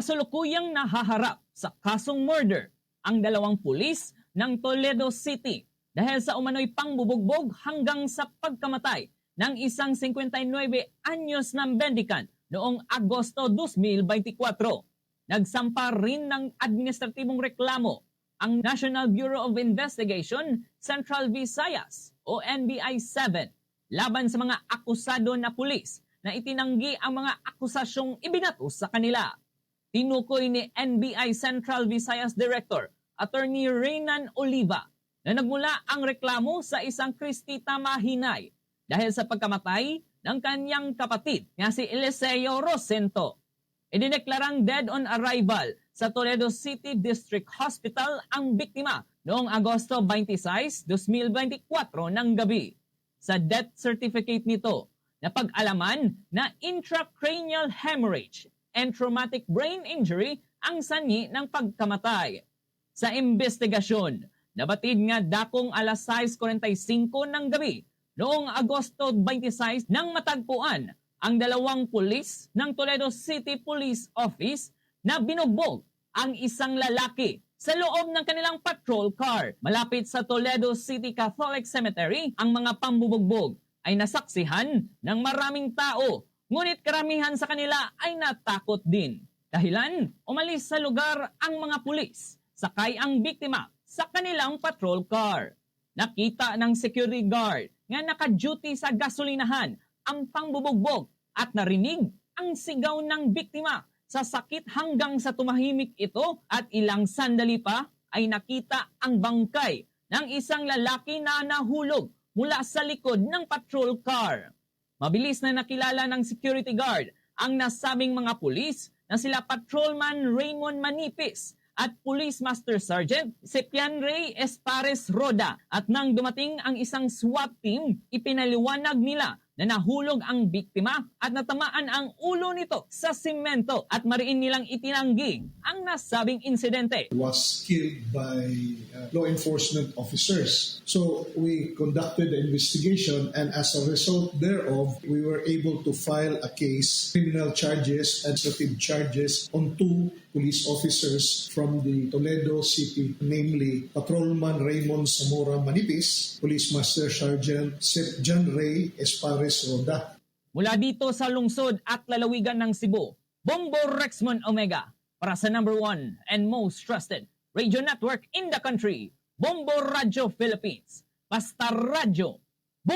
kasulukuyang nahaharap sa kasong murder ang dalawang pulis ng Toledo City dahil sa umano'y pangbubugbog hanggang sa pagkamatay ng isang 59 anyos na mendicant noong Agosto 2024. Nagsampa rin ng administratibong reklamo ang National Bureau of Investigation Central Visayas o NBI-7 laban sa mga akusado na pulis na itinanggi ang mga akusasyong ibinato sa kanila. Tinukoy ni NBI Central Visayas Director Attorney Reynan Oliva na nagmula ang reklamo sa isang Kristita Mahinay dahil sa pagkamatay ng kanyang kapatid nga si Eliseo Rosento. Idineklarang dead on arrival sa Toledo City District Hospital ang biktima noong Agosto 26, 2024 ng gabi. Sa death certificate nito, napag-alaman na intracranial hemorrhage and traumatic brain injury ang sanhi ng pagkamatay. Sa investigasyon, nabatid nga dakong alas 6.45 ng gabi noong Agosto 26 nang matagpuan ang dalawang pulis ng Toledo City Police Office na binugbog ang isang lalaki sa loob ng kanilang patrol car. Malapit sa Toledo City Catholic Cemetery, ang mga pambubugbog ay nasaksihan ng maraming tao. Ngunit karamihan sa kanila ay natakot din. Dahilan, umalis sa lugar ang mga pulis sakay ang biktima sa kanilang patrol car. Nakita ng security guard nga naka-duty sa gasolinahan ang pangbubugbog at narinig ang sigaw ng biktima sa sakit hanggang sa tumahimik ito at ilang sandali pa ay nakita ang bangkay ng isang lalaki na nahulog mula sa likod ng patrol car. Mabilis na nakilala ng security guard ang nasabing mga pulis na sila Patrolman Raymond Manipis at Police Master Sergeant Ciprian Ray Espares Roda. At nang dumating ang isang SWAT team, ipinaliwanag nila na nahulog ang biktima at natamaan ang ulo nito sa simento at mariin nilang itinanggi ang nasabing insidente. was killed by uh, law enforcement officers. So we conducted the investigation, and as a result thereof, we were able to file a case, criminal charges, administrative charges on two police officers from the Toledo City, namely Patrolman Raymond Zamora Manipis, Police Master Sergeant Sep John Ray Espares Roda. Mula dito sa lungsod at lalawigan ng Cebu, Bombo Rexmon Omega para sa number one and most trusted radio network in the country, Bombo Radio Philippines. Basta Radio